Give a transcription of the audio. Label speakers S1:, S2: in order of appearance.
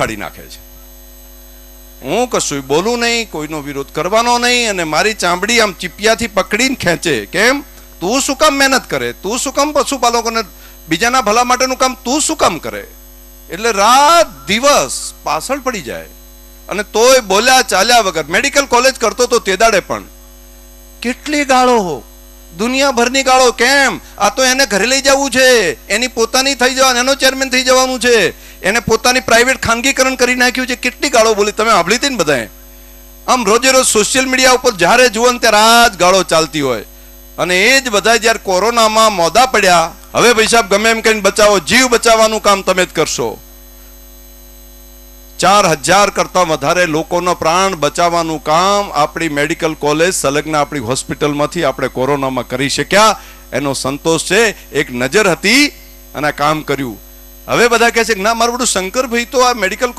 S1: કાઢી નાખે છે. હું કશું બોલું નહીં, કોઈનો વિરોધ કરવાનો નહીં અને મારી ચામડી આમ ચીપિયાથી પકડીને ખેંચે. કેમ? તું શું કામ મહેનત કરે? તું શું કામ પશુપાલકોને બીજાના ભલા માટેનું કામ તું શું કામ કરે? એટલે રાત દિવસ પાછળ પડી જાય. અને તોય બોલ્યા ચાલ્યા વગર, મેડિકલ કોલેજ કરતો તો તે દાડે પણ. કેટલી ગાળો દુનિયાભરની ગાળો કેમ? આ તો એને ઘરે લઈ જવું છે. એની પોતાની થઈ જવાનું એનો ચેરમેન થઈ જવાનું છે. એને પોતાની પ્રાઇવેટ ખાનગીકરણ કરી નાખ્યું છે. કેટલી ગાળો બોલી? તમે સાંભળી હતી ને બધાએ? આમ રોજે રોજ સોશિયલ મીડિયા ઉપર જ્યારે જુઓ ને ત્યારે આ જ ગાળો ચાલતી હોય. અને એ જ બધા જ્યારે કોરોનામાં મોદા પડ્યા, હવે ભાઈ સાહેબ ગમે એમ કહીને બચાવો, જીવ બચાવવાનું કામ તમે જ કરશો. ચાર હજાર કરતા વધારે લોકોનો પ્રાણ બચાવવાનું કામ આપણી મેડિકલ કોલેજ સંલગ્ન આપણી હોસ્પિટલમાંથી આપણે કોરોનામાં કરી શક્યા. એનો સંતોષ છે. એક નજર હતી અને કામ કર્યું. હવે બધા કહે છે કે ના મારું બધું શંકરભાઈ તો આ મેડિકલ